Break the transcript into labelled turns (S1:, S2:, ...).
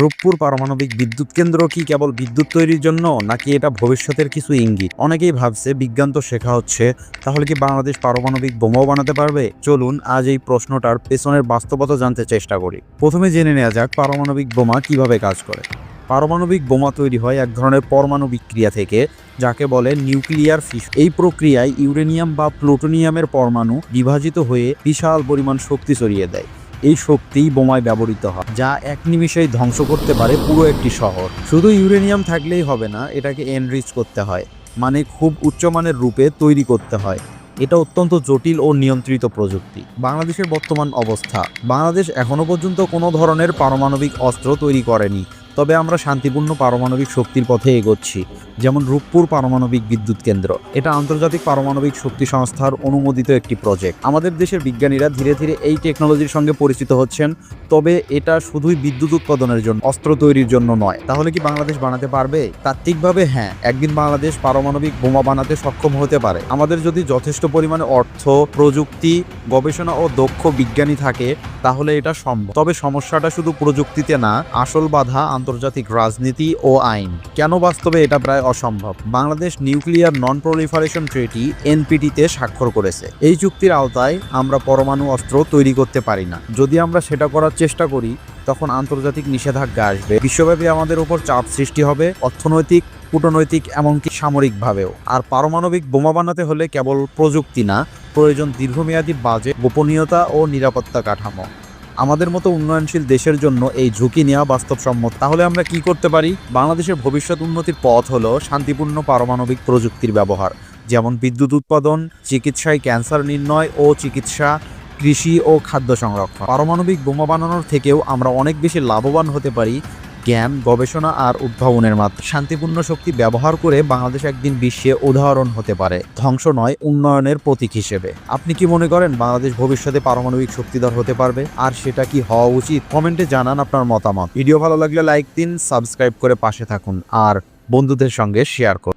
S1: রূপপুর পারমাণবিক বিদ্যুৎ কেন্দ্র কি কেবল বিদ্যুৎ তৈরির জন্য, নাকি এটা ভবিষ্যতের কিছু ইঙ্গিত? অনেকেই ভাবছে বিজ্ঞান তো শেখা হচ্ছে, তাহলে কি বাংলাদেশ পারমাণবিক বোমাও বানাতে পারবে? চলুন আজ এই প্রশ্নটার পেছনের বাস্তবতা জানতে চেষ্টা করি। প্রথমে জেনে নেওয়া যাক পারমাণবিক বোমা কীভাবে কাজ করে। পারমাণবিক বোমা তৈরি হয় এক ধরনের পরমাণু বিক্রিয়া থেকে, যাকে বলে নিউক্লিয়ার ফিস। এই প্রক্রিয়ায় ইউরেনিয়াম বা প্লুটোনিয়ামের পরমাণু বিভাজিত হয়ে বিশাল পরিমাণ শক্তি ছড়িয়ে দেয়। এই শক্তিই বোমায় ব্যবহৃত হয়, যা এক নিমিষেই ধ্বংস করতে পারে পুরো একটি শহর। শুধু ইউরেনিয়াম থাকলেই হবে না, এটাকে এনরিচ করতে হয় মানে খুব উচ্চমানের রূপে তৈরি করতে হয়। এটা অত্যন্ত জটিল ও নিয়ন্ত্রিত প্রযুক্তি। বাংলাদেশের বর্তমান অবস্থা। বাংলাদেশ এখনও পর্যন্ত কোনো ধরনের পারমাণবিক অস্ত্র তৈরি করেনি। তবে আমরা শান্তিপূর্ণ পারমাণবিক শক্তির পথে এগোচ্ছি, যেমন রূপপুর পারমাণবিক বিদ্যুৎ কেন্দ্র। এটা আন্তর্জাতিক পারমাণবিক শক্তি সংস্থার অনুমোদিত একটি প্রজেক্ট। আমাদের দেশের বিজ্ঞানীরা ধীরে ধীরে এই টেকনোলজির সঙ্গে পরিচিত হচ্ছেন, তবে এটা শুধুই বিদ্যুৎ উৎপাদনের জন্য, অস্ত্র তৈরির জন্য নয়। তাহলে কি বাংলাদেশ বানাতে পারবে? তাত্ত্বিকভাবে হ্যাঁ একদিন বাংলাদেশ পারমাণবিক বোমা বানাতে সক্ষম হতে পারে। আমাদের যদি যথেষ্ট পরিমাণে অর্থ, প্রযুক্তি, গবেষণা ও দক্ষ বিজ্ঞানী থাকে, তাহলে এটা সম্ভব। তবে সমস্যাটা শুধু প্রযুক্তিতে না, আসল বাধা আন্তর্জাতিক রাজনীতি ও আইন। কেন বাস্তবে এটা প্রায় অসম্ভব? Bangladesh nuclear non proliferation treaty এনপিটিতে স্বাক্ষর করেছে। এই চুক্তির আওতায় আমরা পরমাণু অস্ত্র তৈরি করতে পারি না। যদি আমরা সেটা করার চেষ্টা করি, তখন আন্তর্জাতিক নিষেধাজ্ঞা আসবে। বিশ্বব্যাপী আমাদের উপর চাপ সৃষ্টি হবে অর্থনৈতিক, কূটনৈতিক, এমনকি সামরিকভাবেও। আর পারমাণবিক বোমা বানাতে হলে কেবল প্রযুক্তি না, প্রয়োজন দীর্ঘমেয়াদী বাজেট, গোপনীয়তা ও নিরাপত্তা কাঠামো। আমাদের মতো উন্নয়নশীল দেশের জন্য এই ঝুঁকি নেওয়া বাস্তবসম্মত। তাহলে আমরা কি করতে পারি? বাংলাদেশের ভবিষ্যৎ উন্নতির পথ হলো শান্তিপূর্ণ পারমাণবিক প্রযুক্তির ব্যবহার, যেমন বিদ্যুৎ উৎপাদন, চিকিৎসায় ক্যান্সার নির্ণয় ও চিকিৎসা, কৃষি ও খাদ্য সংরক্ষণ। পারমাণবিক বোমা বানানোর থেকেও আমরা অনেক বেশি লাভবান হতে পারি জ্ঞান, গবেষণা আর উদ্ভাবনের মাধ্যমে শান্তিপূর্ণ শক্তি ব্যবহার করে বাংলাদেশ একদিন বিশ্বে উদাহরণ হতে পারে। ধ্বংস নয়, উন্নয়নের প্রতীক হিসেবে। আপনি কি মনে করেন বাংলাদেশ ভবিষ্যতে পারমাণবিক শক্তিধর হতে পারবে? আর সেটা কি হওয়া উচিত? কমেন্টে জানান আপনার মতামত। ভিডিও ভালো লাগলে লাইক দিন, সাবস্ক্রাইব করে পাশে থাকুন। আর বন্ধুদের সঙ্গে শেয়ার করুন।